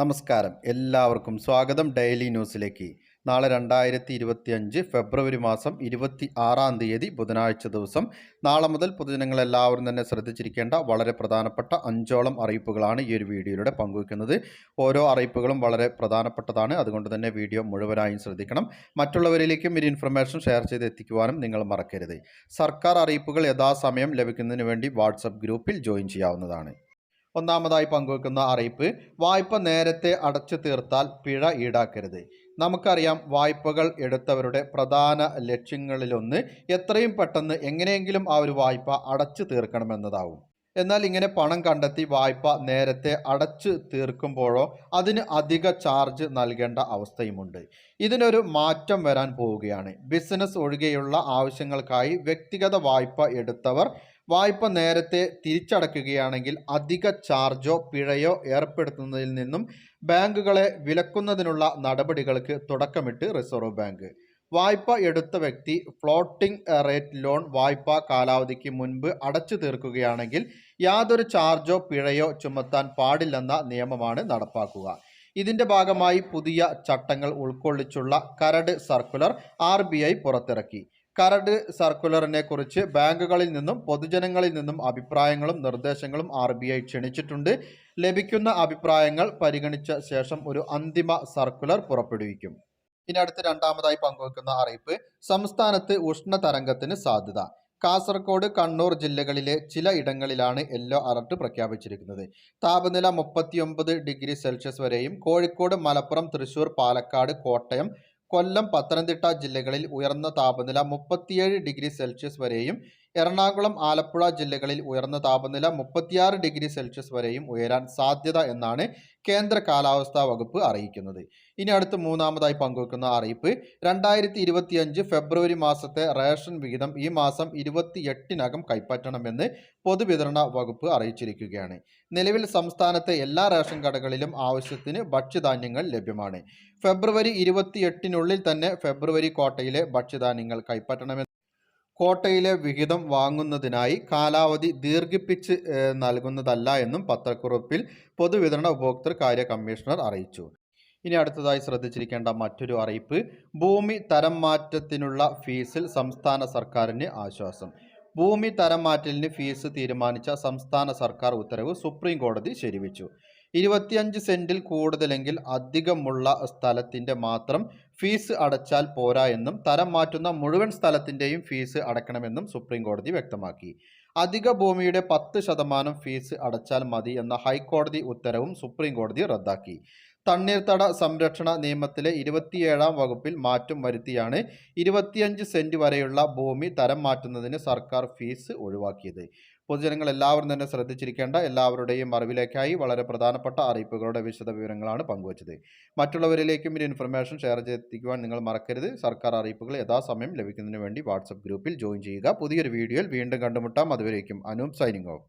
നമസ്കാരം. എല്ലാവർക്കും സ്വാഗതം ഡെയിലി ന്യൂസിലേക്ക്. നാളെ രണ്ടായിരത്തി ഇരുപത്തി അഞ്ച് ഫെബ്രുവരി മാസം ഇരുപത്തി ആറാം തീയതി ബുധനാഴ്ച ദിവസം. നാളെ മുതൽ പൊതുജനങ്ങൾ എല്ലാവരും തന്നെ ശ്രദ്ധിച്ചിരിക്കേണ്ട വളരെ പ്രധാനപ്പെട്ട അഞ്ചോളം അറിയിപ്പുകളാണ് ഈ ഒരു വീഡിയോയിലൂടെ പങ്കുവയ്ക്കുന്നത്. ഓരോ അറിയിപ്പുകളും വളരെ പ്രധാനപ്പെട്ടതാണ്. അതുകൊണ്ട് തന്നെ വീഡിയോ മുഴുവനായും ശ്രദ്ധിക്കണം. മറ്റുള്ളവരിലേക്കും ഈ ഇൻഫർമേഷൻ ഷെയർ ചെയ്ത് എത്തിക്കുവാനും നിങ്ങൾ മറക്കരുത്. സർക്കാർ അറിയിപ്പുകൾ യഥാസമയം ലഭിക്കുന്നതിന് വേണ്ടി വാട്സപ്പ് ഗ്രൂപ്പിൽ ജോയിൻ ചെയ്യാവുന്നതാണ്. ഒന്നാമതായി പങ്കുവെക്കുന്ന അറിയിപ്പ് വായ്പ നേരത്തെ അടച്ചു തീർത്താൽ പിഴ ഈടാക്കരുത്. നമുക്കറിയാം വായ്പകൾ എടുത്തവരുടെ പ്രധാന ലക്ഷ്യങ്ങളിലൊന്ന് എത്രയും പെട്ടെന്ന് എങ്ങനെയെങ്കിലും ആ ഒരു വായ്പ അടച്ചു തീർക്കണമെന്നതാവും. എന്നാൽ ഇങ്ങനെ പണം കണ്ടെത്തി വായ്പ നേരത്തെ അടച്ചു തീർക്കുമ്പോഴോ അതിന് അധിക ചാർജ് നൽകേണ്ട അവസ്ഥയുമുണ്ട്. ഇതിനൊരു മാറ്റം വരാൻ പോവുകയാണ്. ബിസിനസ് ഒഴികെയുള്ള ആവശ്യങ്ങൾക്കായി വ്യക്തിഗത വായ്പ എടുത്തവർ വായ്പ നേരത്തെ തിരിച്ചടക്കുകയാണെങ്കിൽ അധിക ചാർജോ പിഴയോ ഏർപ്പെടുത്തുന്നതിൽ നിന്നും ബാങ്കുകളെ വിലക്കുന്നതിനുള്ള നടപടികൾക്ക് തുടക്കമിട്ട് റിസർവ് ബാങ്ക്. വായ്പ എടുത്ത വ്യക്തി ഫ്ലോട്ടിംഗ് റേറ്റ് ലോൺ വായ്പ കാലാവധിക്ക് മുൻപ് അടച്ചു തീർക്കുകയാണെങ്കിൽ യാതൊരു ചാർജോ പിഴയോ ചുമത്താൻ പാടില്ലെന്ന നിയമമാണ് നടപ്പാക്കുക. ഇതിന്റെ ഭാഗമായി പുതിയ ചട്ടങ്ങൾ ഉൾക്കൊള്ളിച്ചുള്ള കരട് സർക്കുലർ ആർ പുറത്തിറക്കി. കരട് സർക്കുലറിനെ കുറിച്ച് ബാങ്കുകളിൽ നിന്നും പൊതുജനങ്ങളിൽ നിന്നും അഭിപ്രായങ്ങളും നിർദ്ദേശങ്ങളും ആർ ബി ഐ ക്ഷണിച്ചിട്ടുണ്ട്. ലഭിക്കുന്ന അഭിപ്രായങ്ങൾ പരിഗണിച്ച ശേഷം ഒരു അന്തിമ സർക്കുലർ പുറപ്പെടുവിക്കും. ഇനി അടുത്ത് രണ്ടാമതായി പങ്കുവെക്കുന്ന അറിയിപ്പ് സംസ്ഥാനത്ത് ഉഷ്ണ തരംഗത്തിന് സാധ്യത. കാസർഗോഡ് കണ്ണൂർ ജില്ലകളിലെ ചില ഇടങ്ങളിലാണ് യെല്ലോ അലർട്ട് പ്രഖ്യാപിച്ചിരിക്കുന്നത്. താപനില മുപ്പത്തിയൊമ്പത് ഡിഗ്രി സെൽഷ്യസ് വരെയും കോഴിക്കോട് മലപ്പുറം തൃശൂർ പാലക്കാട് കോട്ടയം കൊല്ലം പത്തനംതിട്ട ജില്ലകളിൽ ഉയർന്ന താപനില മുപ്പത്തിയേഴ് ഡിഗ്രി സെൽഷ്യസ് വരെയും എറണാകുളം ആലപ്പുഴ ജില്ലകളിൽ ഉയർന്ന താപനില മുപ്പത്തിയാറ് ഡിഗ്രി സെൽഷ്യസ് വരെയും ഉയരാൻ സാധ്യത എന്നാണ് കേന്ദ്ര കാലാവസ്ഥാ വകുപ്പ് അറിയിക്കുന്നത്. ഇനി അടുത്ത് മൂന്നാമതായി പങ്കുവെക്കുന്ന അറിയിപ്പ് രണ്ടായിരത്തി ഇരുപത്തിയഞ്ച് ഫെബ്രുവരി മാസത്തെ റേഷൻ വിഹിതം ഈ മാസം ഇരുപത്തിയെട്ടിനകം കൈപ്പറ്റണമെന്ന് പൊതുവിതരണ വകുപ്പ് അറിയിച്ചിരിക്കുകയാണ്. നിലവിൽ സംസ്ഥാനത്തെ എല്ലാ റേഷൻ കടകളിലും ആവശ്യത്തിന് ഭക്ഷ്യധാന്യങ്ങൾ ലഭ്യമാണ്. ഫെബ്രുവരി ഇരുപത്തിയെട്ടിനുള്ളിൽ തന്നെ ഫെബ്രുവരി കോട്ടയിലെ ഭക്ഷ്യധാന്യങ്ങൾ കൈപ്പറ്റണമെന്ന് കോട്ടയിലെ വിഹിതം വാങ്ങുന്നതിനായി കാലാവധി ദീർഘിപ്പിച്ച് നൽകുന്നതല്ല എന്നും പത്രക്കുറിപ്പിൽ പൊതുവിതരണ ഉപഭോക്തൃ കാര്യ കമ്മീഷണർ അറിയിച്ചു. ഇനി അടുത്തതായി ശ്രദ്ധിച്ചിരിക്കേണ്ട മറ്റൊരു അറിയിപ്പ് ഭൂമി തരം മാറ്റത്തിനുള്ള ഫീസിൽ സംസ്ഥാന സർക്കാരിന് ആശ്വാസം. ഭൂമി തരം മാറ്റലിന് ഫീസ് തീരുമാനിച്ച സംസ്ഥാന സർക്കാർ ഉത്തരവ് സുപ്രീം കോടതി ശരിവച്ചു. ഇരുപത്തിയഞ്ച് സെന്റിൽ കൂടുതലെങ്കിൽ അധികമുള്ള സ്ഥലത്തിന്റെ മാത്രം ഫീസ് അടച്ചാൽ പോരാ എന്നും തരം മാറ്റുന്ന മുഴുവൻ സ്ഥലത്തിന്റെയും ഫീസ് അടയ്ക്കണമെന്നും സുപ്രീം കോടതി വ്യക്തമാക്കി. അധിക ഭൂമിയുടെ പത്ത് ശതമാനം ഫീസ് അടച്ചാൽ മതി എന്ന ഹൈക്കോടതി ഉത്തരവും സുപ്രീം കോടതി റദ്ദാക്കി. തണ്ണീർത്തട സംരക്ഷണ നിയമത്തിലെ ഇരുപത്തിയേഴാം വകുപ്പിൽ മാറ്റം വരുത്തിയാണ് ഇരുപത്തിയഞ്ച് സെന്റ് വരെയുള്ള ഭൂമി തരം മാറ്റുന്നതിന് സർക്കാർ ഫീസ് ഒഴിവാക്കിയത്. പൊതുജനങ്ങൾ എല്ലാവരും തന്നെ ശ്രദ്ധിച്ചിരിക്കേണ്ട എല്ലാവരുടെയും അറിവിലേക്കായി വളരെ പ്രധാനപ്പെട്ട അറിയിപ്പുകളുടെ വിശദ വിവരങ്ങളാണ് പങ്കുവച്ചത്. മറ്റുള്ളവരിലേക്കും ഈ ഇൻഫർമേഷൻ ഷെയർ ചെയ്തെത്തിക്കുവാൻ നിങ്ങൾ മറക്കരുത്. സർക്കാർ അറിയിപ്പുകൾ യഥാസമയം ലഭിക്കുന്നതിന് വേണ്ടി വാട്സപ്പ് ഗ്രൂപ്പിൽ ജോയിൻ ചെയ്യുക. പുതിയൊരു വീഡിയോയിൽ വീണ്ടും കണ്ടുമുട്ടാം. അതുവരേക്കും അനൂപ് സൈനിങ് ഓഫ്